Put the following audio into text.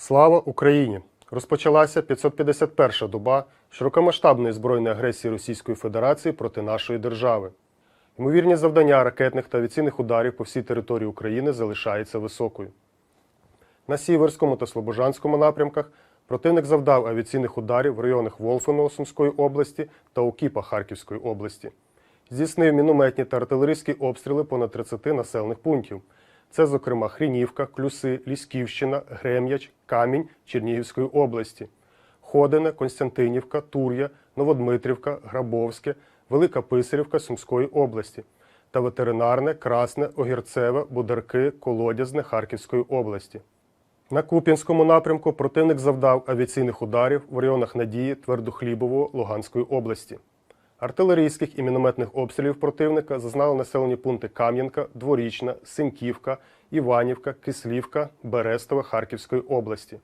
Слава Україні! Розпочалася 551-ша доба широкомасштабної збройної агресії Російської Федерації проти нашої держави. Ймовірні завдання ракетних та авіаційних ударів по всій території України залишаються високою. На Сіверському та Слобожанському напрямках противник завдав авіаційних ударів в районах Волфеного Сумської області та Окіпа Харківської області. Здійснив мінометні та артилерійські обстріли понад 30 населених пунктів. Це, зокрема, Хрінівка, Клюси, Лісківщина, Грем'яч, Камінь Чернігівської області, Ходине, Константинівка, Тур'я, Новодмитрівка, Грабовське, Велика Писарівка Сумської області та ветеринарне, Красне, Огірцеве, Бударки, Колодязне Харківської області. На Куп'янському напрямку противник завдав авіаційних ударів в районах Надії, Твердохлібового, Луганської області. Артилерійських і мінометних обстрілів противника зазнали населені пункти Кам'янка, Дворічна, Синьківка, Іванівка, Кислівка, Берестова Харківської області.